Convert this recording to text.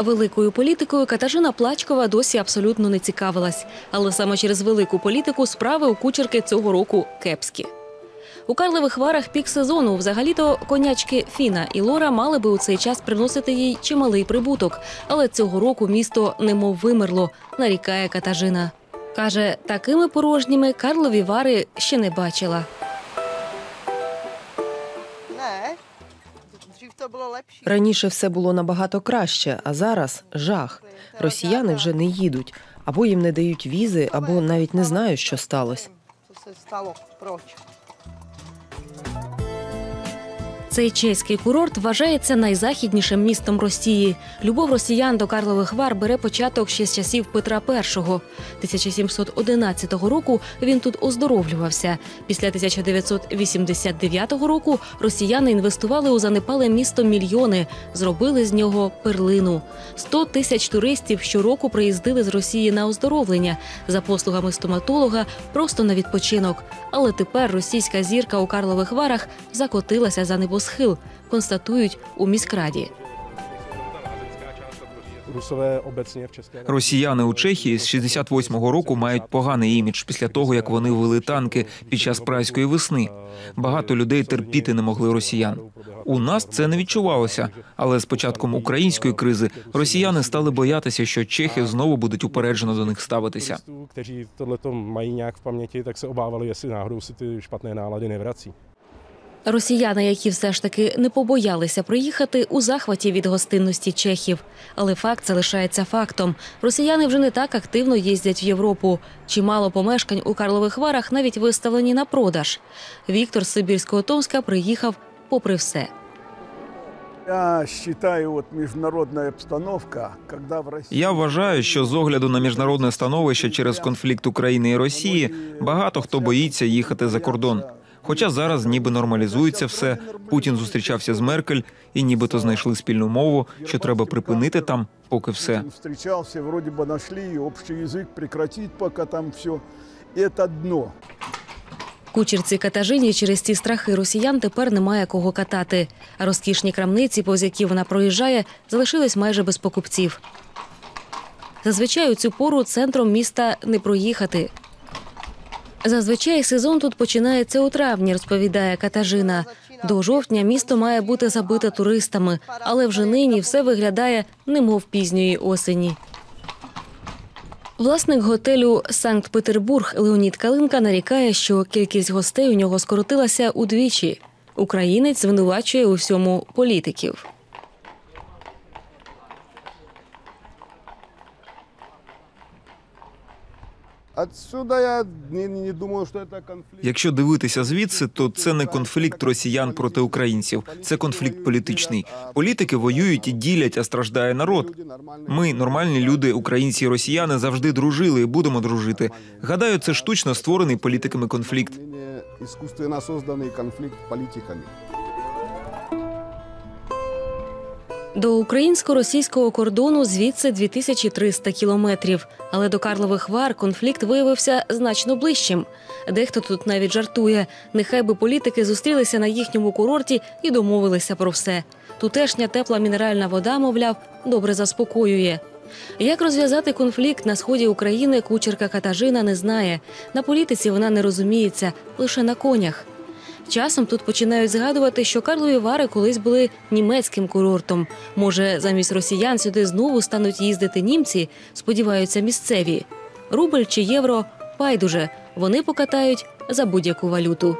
Великою політикою Катажина Плачкова досі абсолютно не цікавилась. Але саме через велику політику справи у кучерки цього року кепські. У Карлевих варах пік сезону взагалі-то конячки Фіна і Лора мали би у цей час приносити їй чималий прибуток. Але цього року місто немов вимерло, нарікає Катажина. Каже, такими порожніми Карлові вари ще не бачила. Раніше все було набагато краще, а зараз жах. Росіяни вже не їдуть, або їм не дають візи, або навіть не знають, що сталося. Co стало? Цей чеський курорт вважається найзахіднішим містом Росії. Любов росіян до Карлових Вар бере початок ще з часів Петра І. 1711 року він тут оздоровлювався. Після 1989 року росіяни інвестували у занепале місто мільйони, зробили з нього перлину. 100 тисяч туристів щороку приїздили з Росії на оздоровлення за послугами стоматолога просто на відпочинок. Але тепер російська зірка у Карлових Варах закотилася за небосхил, констатують у міськраді. Росіяни у Чехії з 68-го року мають поганий імідж після того, як вони вели танки під час прайської весни. Багато людей терпіти не могли росіян. У нас це не відчувалося, але з початком української кризи росіяни стали боятися, що чехи знову будуть упереджено до них ставитися. mají nějak v paměti, tak se obávali, jestli náhodou si ty špatné nálady nevrací. Росіяни, які все ж таки не побоялися приїхати у захваті від гостинності чехів. Але факт залишається фактом. Росіяни вже не так активно їздять в Європу. Чимало помешкань у Карлових Варах навіть виставлені на продаж. Віктор з Сибірського Томська приїхав попри все. Я считаю, вот международная обстановка, когда в России... Я вважаю, що з огляду на міжнародне становище через конфлікт України і Росії багато хто боїться їхати за кордон. Хоча зараз ніби нормалізується все. Путін зустрічався з Меркель і нібито знайшли спільну мову, що треба припинити там, поки все. Путин встречался, вроде бы нашли общий язык, прекратить пока там все. Это дно. Кучерці Катажині через ці страхи росіян тепер немає кого катати. А розкішні крамниці, повз які вона проїжджає, залишились майже без покупців. Зазвичай у цю пору центром міста не проїхати. Зазвичай сезон тут починається у травні, розповідає Катажина. До жовтня місто має бути забите туристами, але вже нині все виглядає немов пізньої осені. Власник готелю Санкт-Петербург Леонід Калинка нарікає, що кількість гостей у нього скоротилася удвічі. Українець звинувачує у всьому політиків. Якщо дивитися звідси, то це не конфлікт росіян проти українців, це конфлікт політичний. Політики воюють і ділять, а страждає народ. Ми, нормальні люди, українці і росіяни, завжди дружили і будемо дружити. Гадаю, це штучно створений політиками конфлікт. Менее искусственно созданный конфликт До українсько-російського кордону звідси 2300 кілометрів. Але до Карлових Вар конфлікт виявився значно ближчим. Дехто тут навіть жартує. Нехай би політики зустрілися на їхньому курорті і домовилися про все. Тутешня тепла мінеральна вода, мовляв, добре заспокоює. Як розв'язати конфлікт на сході України кучерка Катажина не знає. На політиці вона не розуміється, лише на конях. Часом тут починають згадувати, що Карлові Вари колись були німецьким курортом. Може, замість росіян сюди знову стануть їздити німці, сподіваються місцеві. Рубль чи євро байдуже. Вони покатають за будь-яку валюту.